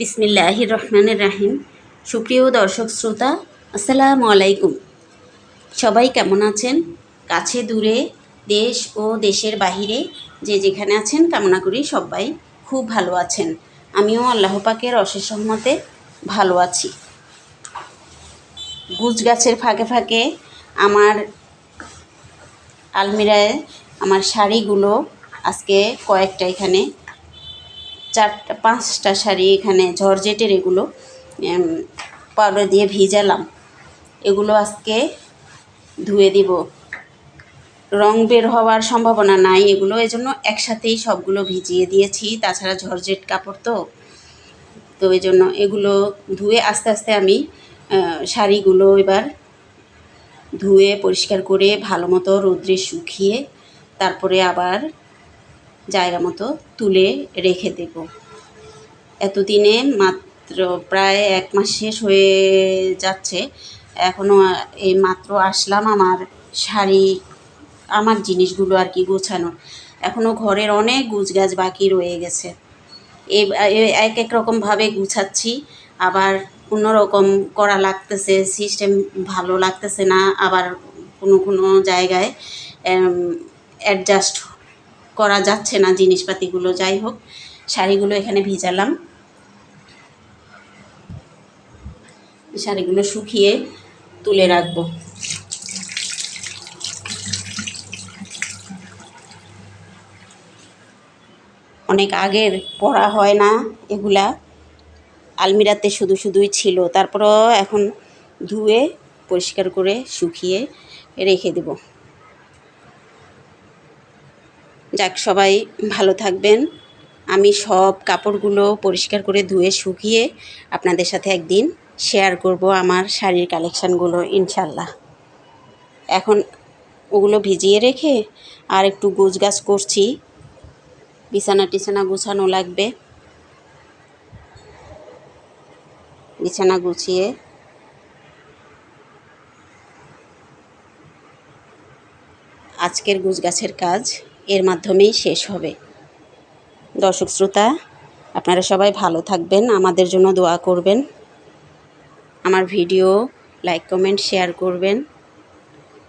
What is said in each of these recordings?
বিসমিল্লাহির রহমানের রাহিম সুপ্রিয় দর্শক শ্রোতা, আসসালামু আলাইকুম। সবাই কেমন আছেন? কাছে দূরে, দেশ ও দেশের বাহিরে যে যেখানে আছেন, কামনা করি সবাই খুব ভালো আছেন। আমিও আল্লাহ পাকের অশেষ সহমতে ভালো আছি। গুজ গাছের ফাঁকে ফাঁকে আমার আলমিরায় আমার শাড়িগুলো আজকে কয়েকটা এখানে চারটা, পাঁচটা শাড়ি এখানে জর্জেটের এগুলো পাউডার দিয়ে ভিজালাম। এগুলো আজকে ধুয়ে দিব। রং বের হওয়ার সম্ভাবনা নাই এগুলো, এজন্য একসাথেই সবগুলো ভিজিয়ে দিয়েছি। তাছাড়া জর্জেট কাপড় তো তো এই জন্য এগুলো ধুয়ে আস্তে আস্তে আমি শাড়িগুলো এবার ধুয়ে পরিষ্কার করে ভালো মতো রৌদ্রে শুকিয়ে তারপরে আবার জায়গা মতো তুলে রেখে দেব। এতদিনে মাত্র প্রায় এক মাস শেষ হয়ে যাচ্ছে। এখনও এই মাত্র আসলাম আমার শাড়ি, আমার জিনিসগুলো আর কি গোছানো এখনও ঘরের অনেক গুছগাছ বাকি রয়ে গেছে। এক এক রকমভাবে গুছাচ্ছি। আবার অন্যরকম করা লাগতেছে সিস্টেম ভালো লাগতেছে না। আবার কোনো কোনো জায়গায় অ্যাডজাস্ট করা যাচ্ছে না জিনিসপাতিগুলো, যাই হোক, শাড়িগুলো এখানে ভিজালাম। শাড়িগুলো শুকিয়ে তুলে রাখব। অনেক আগের পরা হয় না এগুলা, আলমিরাতে শুধু শুধুই ছিল। তারপরও এখন ধুয়ে, পরিষ্কার করে শুকিয়ে রেখে দেব। যাক, সবাই ভালো থাকবেন। আমি সব কাপড়গুলো পরিষ্কার করে ধুয়ে শুকিয়ে আপনাদের সাথে একদিন শেয়ার করব আমার শাড়ির কালেকশানগুলো ইনশাল্লাহ। এখন ওগুলো ভিজিয়ে রেখে আর একটু গোছগাছ করছি। বিছানা টিছানা গুছানো লাগবে। বিছানা গুছিয়ে আজকের গুছগাছের কাজ। এর মাধ্যমেই শেষ হবে। দর্শক শ্রোতা, আপনারা সবাই ভালো থাকবেন, আমাদের জন্য দোয়া করবেন। আমার ভিডিও লাইক, কমেন্ট, শেয়ার করবেন।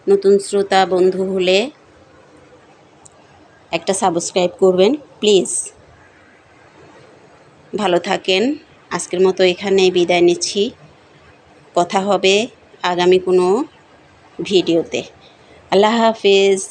নতুন শ্রোতা, বন্ধু হলে একটা সাবস্ক্রাইব করবেন, প্লিজ। ভালো থাকেন, আজকের মতো এখানে বিদায় নিচ্ছি। কথা হবে আগামী কোনো ভিডিওতে। আল্লাহ হাফিজ।